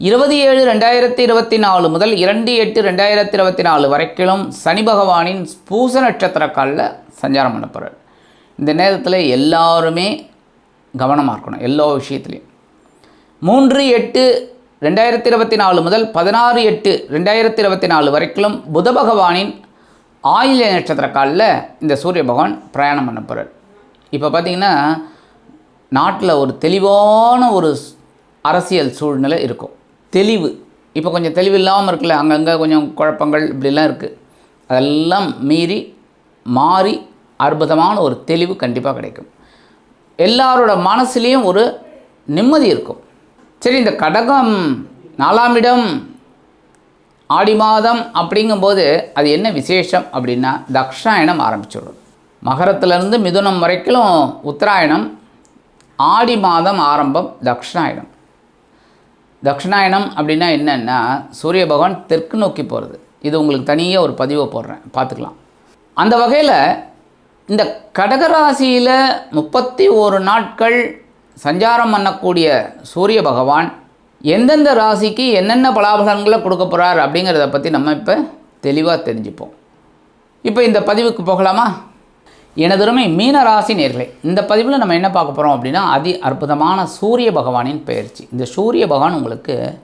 இருபது ஏழு ரெண்டாயிரத்தி இருபத்தி நாலு முதல் இரண்டு எட்டு ரெண்டாயிரத்தி இருபத்தி நாலு வரைக்கும் சனி பகவானின் பூச நட்சத்திர காலில் சஞ்சாரம் பண்ண போகிறார் இந்த நேரத்தில் எல்லாருமே கவனமாக இருக்கணும் எல்லா விஷயத்துலையும். மூன்று எட்டு ரெண்டாயிரத்தி இருபத்தி நாலு முதல் பதினாறு எட்டு ரெண்டாயிரத்தி இருபத்தி நாலு வரைக்கும் புத பகவானின் ஆயில்ய நட்சத்திர காலில் இந்த சூரிய பகவான் பிரயாணம் பண்ண போகிறார் இப்போ பார்த்திங்கன்னா நாட்டில் ஒரு தெளிவான ஒரு அரசியல் சூழ்நிலை இருக்கும். தெளிவு. இப்போ கொஞ்சம் தெளிவு இல்லாமல் இருக்குல்ல அங்கங்கே கொஞ்சம் குழப்பங்கள் இப்படிலாம் இருக்குது அதெல்லாம் மீறி மாறி அற்புதமான ஒரு தெளிவு கண்டிப்பாக கிடைக்கும். எல்லாரோட மனசுலேயும் ஒரு நிம்மதி இருக்கும். சரி இந்த கடகம் நாலாம் இடம் ஆடி மாதம் அப்படிங்கும்போது அது என்ன விசேஷம் அப்படின்னா தக்ஷாயணம் ஆரம்பிச்சிடும் மகரத்துலேருந்து மிதுனம் வரைக்கும் உத்தராயணம் ஆடி மாதம் ஆரம்பம் தக்ஷாயணம். தக்ஷிணாயனம் அப்படின்னா என்னென்னா சூரிய பகவான் தெற்கு நோக்கி போகிறது இது உங்களுக்கு தனியாக ஒரு பதிவை போடுறேன். பார்த்துக்கலாம். அந்த வகையில் இந்த கடகராசியில் முப்பத்தி ஒரு நாட்கள் சஞ்சாரம் பண்ணக்கூடிய சூரிய பகவான் எந்தெந்த ராசிக்கு என்னென்ன பலாபலன்களை கொடுக்க போகிறார் அப்படிங்கிறத பற்றி நம்ம இப்போ தெளிவாக தெரிஞ்சுப்போம். இப்போ இந்த பதிவுக்கு போகலாமா? எனதுருமை மீன ராசி நேர்களே இந்த பதிவில் நம்ம என்ன பார்க்க போகிறோம் அப்படின்னா அதி அற்புதமான சூரிய பகவானின் பெயர்ச்சி இந்த சூரிய பகவான் உங்களுக்கு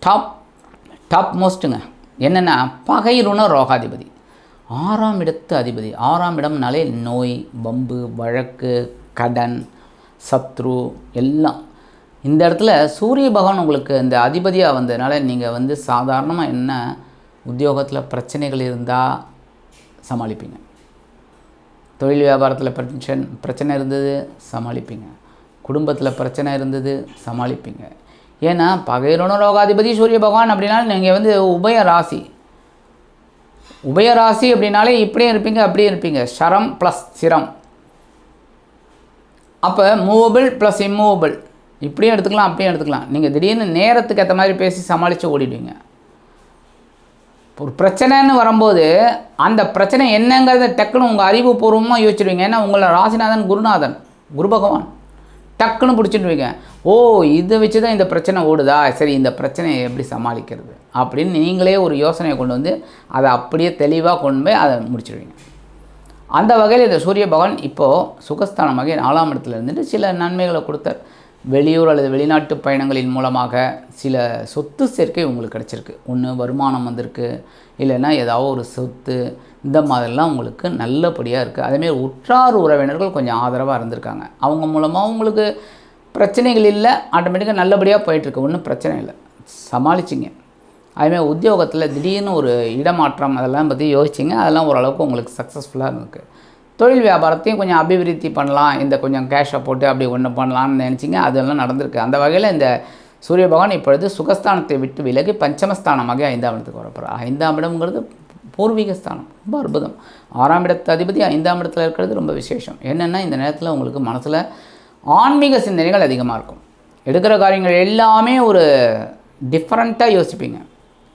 டாப் டாப் மோஸ்ட்டுங்க என்னென்னா பகைருண ரோகாதிபதி. ஆறாம் இடத்து அதிபதி. ஆறாம் இடம்னாலே நோய் பம்பு வழக்கு கடன் சத்ரு எல்லாம். இந்த இடத்துல சூரிய பகவான் உங்களுக்கு இந்த அதிபதியாக வந்ததுனால நீங்கள் வந்து சாதாரணமாக என்ன உத்தியோகத்தில் பிரச்சனைகள் இருந்தால் சமாளிப்பீங்க. தொழில் வியாபாரத்தில் பிரச்சன் பிரச்சனை இருந்தது சமாளிப்பீங்க. குடும்பத்தில் பிரச்சனை இருந்தது சமாளிப்பீங்க. ஏன்னா பகைரோன ரோகாதிபதி சூரிய பகவான் அப்படின்னா நீங்கள் வந்து உபய ராசி. உபய ராசி அப்படின்னாலே இப்படியும் இருப்பீங்க அப்படியே இருப்பீங்க. ஷரம் ப்ளஸ் சிரம். அப்போ மூவபிள் ப்ளஸ் இம்மூவபிள் இப்படியும் எடுத்துக்கலாம் அப்படியும் எடுத்துக்கலாம். நீங்கள் திடீர்னு நேரத்துக்கு ஏற்ற மாதிரி பேசி சமாளித்து ஓடிடுவீங்க. ஒரு பிரச்சனைன்னு வரும்போது அந்த பிரச்சனை என்னங்கிறத டக்குன்னு உங்கள் அறிவுபூர்வமாக யோசிச்சிருவீங்க. ஏன்னா உங்களை ராசிநாதன் குருநாதன் குரு பகவான் டக்குன்னு பிடிச்சிடுவீங்க ஓ இதை வச்சு தான் இந்த பிரச்சனை ஓடுதா? சரி இந்த பிரச்சனையை எப்படி சமாளிக்கிறது? அப்படின்னு நீங்களே ஒரு யோசனையை கொண்டு வந்து அதை அப்படியே தெளிவாக கொண்டு போய் அதை முடிச்சிடுவீங்க அந்த வகையில் இந்த சூரிய பகவான் இப்போது சுகஸ்தானமாக நாலாம் இடத்துல இருந்துட்டு சில நன்மைகளை கொடுத்தார். வெளியூர் அல்லது வெளிநாட்டு பயணங்களின் மூலமாக சில சொத்து சேர்க்கை உங்களுக்கு கிடச்சிருக்கு. ஒன்று வருமானம் வந்திருக்கு. இல்லைன்னா ஏதாவது ஒரு சொத்து இந்த மாதிரிலாம் உங்களுக்கு நல்லபடியாக இருக்குது அதேமாரி உற்றார் உறவினர்கள் கொஞ்சம் ஆதரவாக இருந்திருக்காங்க. அவங்க மூலமாக உங்களுக்கு பிரச்சனைகள் இல்லை. ஆட்டோமேட்டிக்காக நல்லபடியாக போயிட்டுருக்கு. ஒன்றும் பிரச்சனை இல்லை. சமாளிச்சிங்க. அதுமாதிரி உத்தியோகத்தில் திடீர்னு ஒரு இடமாற்றம் அதெல்லாம் பற்றி யோசிச்சிங்க. அதெல்லாம் ஓரளவுக்கு உங்களுக்கு சக்ஸஸ்ஃபுல்லாக இருக்குது தொழில் வியாபாரத்தையும் கொஞ்சம் அபிவிருத்தி பண்ணலாம். இந்த கொஞ்சம் கேஷை போட்டு அப்படி ஒன்று பண்ணலாம்னு நினச்சிங்க. அதெல்லாம் நடந்திருக்கு. அந்த வகையில் இந்த சூரிய பகவான் இப்பொழுது சுகஸ்தானத்தை விட்டு விலகி பஞ்சமஸ்தானமாக ஐந்தாம் இடத்துக்கு வரப்போகிறார் ஐந்தாம் இடம்ங்கிறது பூர்வீக ஸ்தானம். ரொம்ப அற்புதம். ஆறாம் இடத்து அதிபதி ஐந்தாம் இடத்துல இருக்கிறது ரொம்ப விசேஷம். என்னென்னா இந்த நேரத்தில் உங்களுக்கு மனசில் ஆன்மீக சிந்தனைகள் அதிகமாக இருக்கும். எடுக்கிற காரியங்கள் எல்லாமே ஒரு டிஃப்ரெண்ட்டாக யோசிப்பீங்க.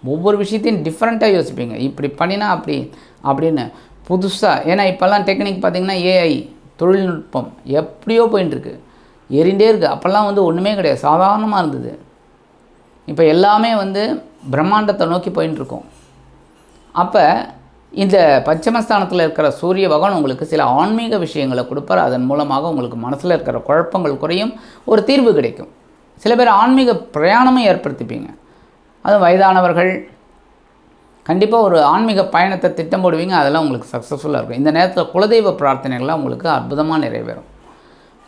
ஒவ்வொரு விஷயத்தையும் டிஃப்ரெண்ட்டாக யோசிப்பீங்க. இப்படி பண்ணினா அப்படி அப்படின்னு. புதுசாக ஏன்னா இப்போல்லாம் டெக்னிக் பார்த்திங்கன்னா ஏஐ தொழில்நுட்பம் எப்படியோ போயின்னு இருக்கு ஏறிண்டே இருக்குது அப்போல்லாம் வந்து ஒன்றுமே கிடையாது. சாதாரணமாக இருந்தது. இப்போ எல்லாமே வந்து பிரம்மாண்டத்தை நோக்கி போயின்ட்டுருக்கோம் அப்போ இந்த பச்சமஸ்தானத்தில் இருக்கிற சூரிய பகவான் உங்களுக்கு சில ஆன்மீக விஷயங்களை கொடுப்பார். அதன் மூலமாக உங்களுக்கு மனசில் இருக்கிற குழப்பங்கள் குறையும். ஒரு தீர்வு கிடைக்கும். சில பேர் ஆன்மீக பிரயாணமும் ஏற்படுத்திப்பீங்க. அதுவும் வயதானவர்கள் கண்டிப்பாக ஒரு ஆன்மீக பயணத்தை திட்டம் போடுவீங்க அதெல்லாம் உங்களுக்கு சக்ஸஸ்ஃபுல்லாக இருக்கும். இந்த நேரத்தில் குலதெய்வ பிரார்த்தனைகள்லாம் உங்களுக்கு அற்புதமாக நிறைவேறும்.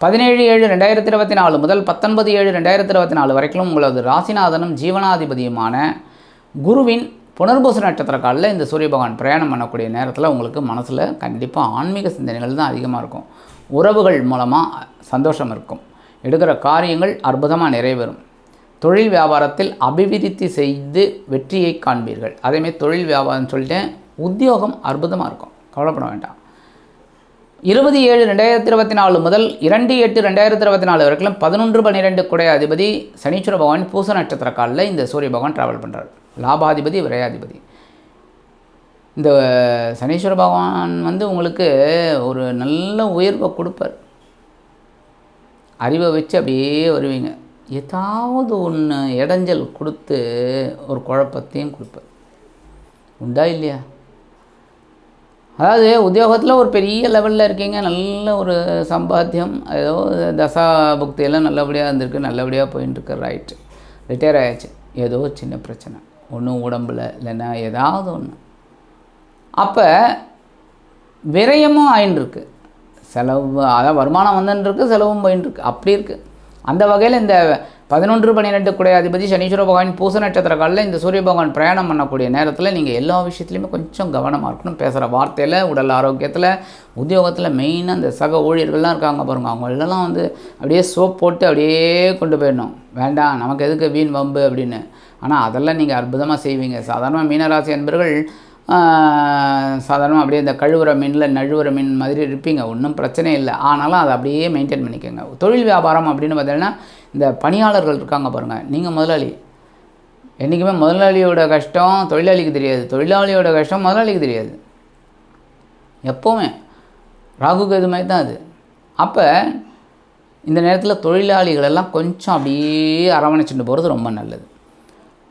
பதினேழு ஏழு ரெண்டாயிரத்தி இருபத்தி நாலு முதல் பத்தொன்பது ஏழு ரெண்டாயிரத்தி இருபத்தி நாலு வரைக்கும் உங்களது ராசிநாதனும் ஜீவனாதிபதியுமான குருவின் புனர்பூச நட்சத்திர காலில் இந்த சூரிய பகவான் பிரயாணம் பண்ணக்கூடிய நேரத்தில் உங்களுக்கு மனசில் கண்டிப்பாக ஆன்மீக சிந்தனைகள் தான் அதிகமாக இருக்கும். உறவுகள் மூலமாக சந்தோஷம் இருக்கும். எடுக்கிற காரியங்கள் அற்புதமாக நிறைவேறும். தொழில் வியாபாரத்தில் அபிவிருத்தி செய்து வெற்றியை காண்பீர்கள். அதேமாதிரி தொழில் வியாபாரம் சொல்லிட்டேன். உத்தியோகம் அற்புதமாக இருக்கும். கவலைப்பட வேண்டாம். இருபது ஏழு ரெண்டாயிரத்தி இருபத்தி நாலு முதல் இரண்டு எட்டு ரெண்டாயிரத்தி இருபத்தி நாலு வரைக்கும் பதினொன்று பன்னிரெண்டு குடை அதிபதி சனீஸ்வர பகவான் பூச நட்சத்திர காலில் இந்த சூரிய பகவான் ட்ராவல் பண்ணுறார் லாபாதிபதி விரையாதிபதி. இந்த சனீஸ்வர பகவான் வந்து உங்களுக்கு ஒரு நல்ல உயர்வை கொடுப்பார். அறிவை வச்சு அப்படியே வருவீங்க. ஏதாவது ஒன்று இடைஞ்சல் கொடுத்து ஒரு குழப்பத்தையும் கொடுப்பேன் உண்டா இல்லையா? அதாவது உத்தியோகத்தில் ஒரு பெரிய லெவலில் இருக்கீங்க. நல்ல ஒரு சம்பாத்தியம். ஏதோ தசா புக்தியெல்லாம் நல்லபடியாக இருந்திருக்கு நல்லபடியாக போயின்னு இருக்கு ரைட்டு ரிட்டையர் ஆயிடுச்சு ஏதோ சின்ன பிரச்சனை. ஒன்றும் உடம்புல இல்லைன்னா ஏதாவது ஒன்று அப்போ விரயமும் ஆயின்னு இருக்கு செலவு அதான் வருமானம் வந்துன்னு இருக்கு செலவும் போயின்னு இருக்கு அப்படி இருக்குது அந்த வகையில் இந்த பதினொன்று பன்னிரெண்டு குடை அதிபதி சனீஸ்வர பகவான் பூச நட்சத்திர காலில் இந்த சூரிய பகவான் பிரயாணம் பண்ணக்கூடிய நேரத்தில் நீங்கள் எல்லா விஷயத்துலையுமே கொஞ்சம் கவனமாக இருக்கணும். பேசுகிற வார்த்தையில் உடல் ஆரோக்கியத்தில் உத்தியோகத்தில் மெயினாக இந்த சக ஊழியர்கள்லாம் இருக்காங்க பாருங்கள் அவங்களெல்லாம் வந்து அப்படியே சோப் போட்டு அப்படியே கொண்டு போயிடணும். வேண்டாம் நமக்கு எதுக்கு வீண் வம்பு அப்படின்னு. ஆனால் அதெல்லாம் நீங்கள் அற்புதமாக செய்வீங்க. சாதாரணமாக மீனராசி என்பர்கள் சாதாரணமாக அப்படியே இந்த கழுவுற மீனில் நழுவுற மீன் மாதிரி இருப்பீங்க. ஒன்றும் பிரச்சனை இல்லை. ஆனாலும் அதை அப்படியே மெயின்டைன் பண்ணிக்கோங்க. தொழில் வியாபாரம் அப்படின்னு பார்த்தீங்கன்னா இந்த பணியாளர்கள் இருக்காங்க பாருங்கள் நீங்கள் முதலாளி. என்றைக்குமே முதலாளியோட கஷ்டம் தொழிலாளிக்கு தெரியாது. தொழிலாளியோட கஷ்டம் முதலாளிக்கு தெரியாது. எப்போவுமே. ராகு கேது மாதிரி தான் அது. அப்போ இந்த நேரத்தில் தொழிலாளிகளெல்லாம் கொஞ்சம் அப்படியே அரவணைச்சிட்டு போகிறது ரொம்ப நல்லது.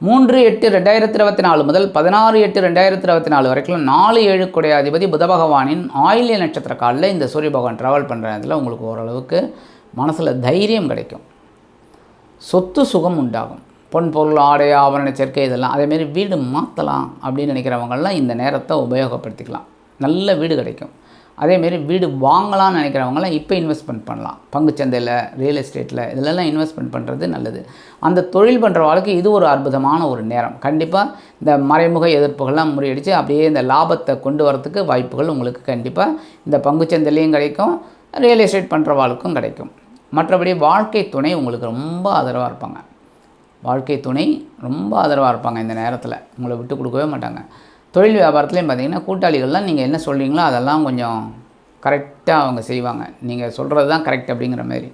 மூன்று எட்டு ரெண்டாயிரத்தி இருபத்தி நாலு முதல் பதினாறு எட்டு ரெண்டாயிரத்தி இருபத்தி நாலு வரைக்கும் நாலு ஏழு குடைய அதிபதி புத பகவானின் ஆயில்ய நட்சத்திர காலில் இந்த சூரிய பகவான் ட்ராவல் பண்ணுற இதில் உங்களுக்கு ஓரளவுக்கு மனசில் தைரியம் கிடைக்கும். சொத்து சுகம் உண்டாகும். பொன் பொருள் ஆடை ஆபரண சேர்க்கை இதெல்லாம் அதேமாரி வீடு மாற்றலாம் அப்படின்னு நினைக்கிறவங்கள்லாம் இந்த நேரத்தை உபயோகப்படுத்திக்கலாம். நல்ல வீடு கிடைக்கும். அதேமாரி வீடு வாங்கலாம்னு நினைக்கிறவங்களாம் இப்போ இன்வெஸ்ட்மெண்ட் பண்ணலாம். பங்குச்சந்தையில் ரியல் எஸ்டேட்டில் இதிலெல்லாம் இன்வெஸ்ட்மெண்ட் பண்ணுறது நல்லது. அந்த தொழில் பண்ணுற வாழ்க்கை இது ஒரு அற்புதமான ஒரு நேரம். கண்டிப்பாக இந்த மறைமுக எதிர்ப்புகள்லாம் முறியடித்து அப்படியே இந்த லாபத்தை கொண்டு வரத்துக்கு வாய்ப்புகள் உங்களுக்கு கண்டிப்பாக இந்த பங்குச்சந்தையிலையும் கிடைக்கும் ரியல் எஸ்டேட் பண்ணுற வாழ்க்கும் கிடைக்கும். மற்றபடி வாழ்க்கை துணை உங்களுக்கு ரொம்ப ஆதரவாக இருப்பாங்க. வாழ்க்கை துணை ரொம்ப ஆதரவாக இருப்பாங்க இந்த நேரத்தில். உங்களை விட்டு கொடுக்கவே மாட்டாங்க. தொழில் வியாபாரத்துலேயும் பார்த்தீங்கன்னா கூட்டாளிகள்லாம் நீங்கள் என்ன சொல்கிறீங்களோ அதெல்லாம் கொஞ்சம் கரெக்டாக அவங்க செய்வாங்க. நீங்கள் சொல்கிறது தான் கரெக்ட் அப்படிங்கிற மாதிரி.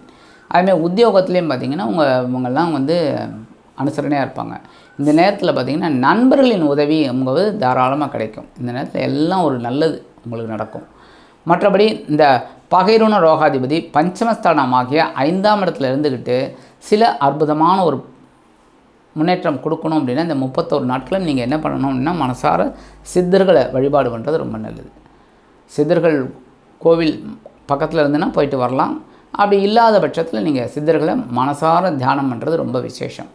அதுமாதிரி உத்தியோகத்துலேயும் பார்த்தீங்கன்னா உங்கள் இவங்கெல்லாம் வந்து அனுசரணையாக இருப்பாங்க. இந்த நேரத்தில் பார்த்திங்கன்னா நண்பர்களின் உதவி உங்களுக்கு தாராளமாக கிடைக்கும். இந்த நேரத்தில் எல்லாம் ஒரு நல்லது உங்களுக்கு நடக்கும். மற்றபடி இந்த பகைருண ரோகாதிபதி பஞ்சமஸ்தானமாகிய ஐந்தாம் இடத்துல இருந்துக்கிட்டு சில அற்புதமான ஒரு முன்னேற்றம் கொடுக்கணும் அப்படின்னா இந்த முப்பத்தோரு நாட்களும் நீங்கள் என்ன பண்ணணும் அப்படின்னா மனசார சித்தர்களை வழிபாடு பண்ணுறது ரொம்ப நல்லது. சித்தர்கள் கோவில் பக்கத்தில் இருந்துன்னா போயிட்டு வரலாம். அப்படி இல்லாத பட்சத்தில் நீங்கள் சித்தர்களை மனசார தியானம் பண்ணுறது ரொம்ப விசேஷம்.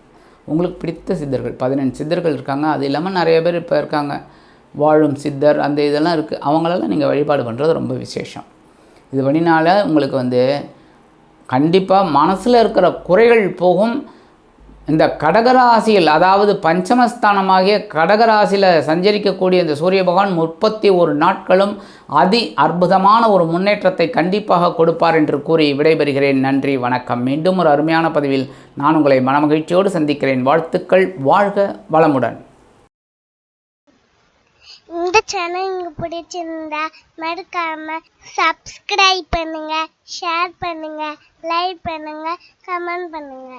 உங்களுக்கு பிடித்த சித்தர்கள் பதினெண்டு சித்தர்கள் இருக்காங்க. அது இல்லாமல் நிறைய பேர் இப்போ இருக்காங்க. வாழும் சித்தர் அந்த இதெல்லாம் இருக்குது அவங்களெல்லாம் நீங்கள் வழிபாடு பண்ணுறது ரொம்ப விசேஷம். இது வழினால் உங்களுக்கு வந்து கண்டிப்பாக மனசில் இருக்கிற குறைகள் போகும். இந்த கடகராசியில் அதாவது பஞ்சமஸ்தானமாகிய கடகராசியில் சஞ்சரிக்கக்கூடிய இந்த சூரிய பகவான் முப்பத்தி ஒரு நாட்களும் அதி அற்புதமான ஒரு முன்னேற்றத்தை கண்டிப்பாக கொடுப்பார் என்று கூறி விடைபெறுகிறேன். நன்றி வணக்கம். மீண்டும் ஒரு அருமையான பதிவில் நான் உங்களை மனமகிழ்ச்சியோடு சந்திக்கிறேன். வாழ்த்துக்கள் வாழ்க வளமுடன். இந்த சேனல் உங்களுக்கு பிடிச்சிருந்தா மறக்காம சப்ஸ்கிரைப் பண்ணுங்க ஷேர் பண்ணுங்க லைக் பண்ணுங்க கமெண்ட் பண்ணுங்க.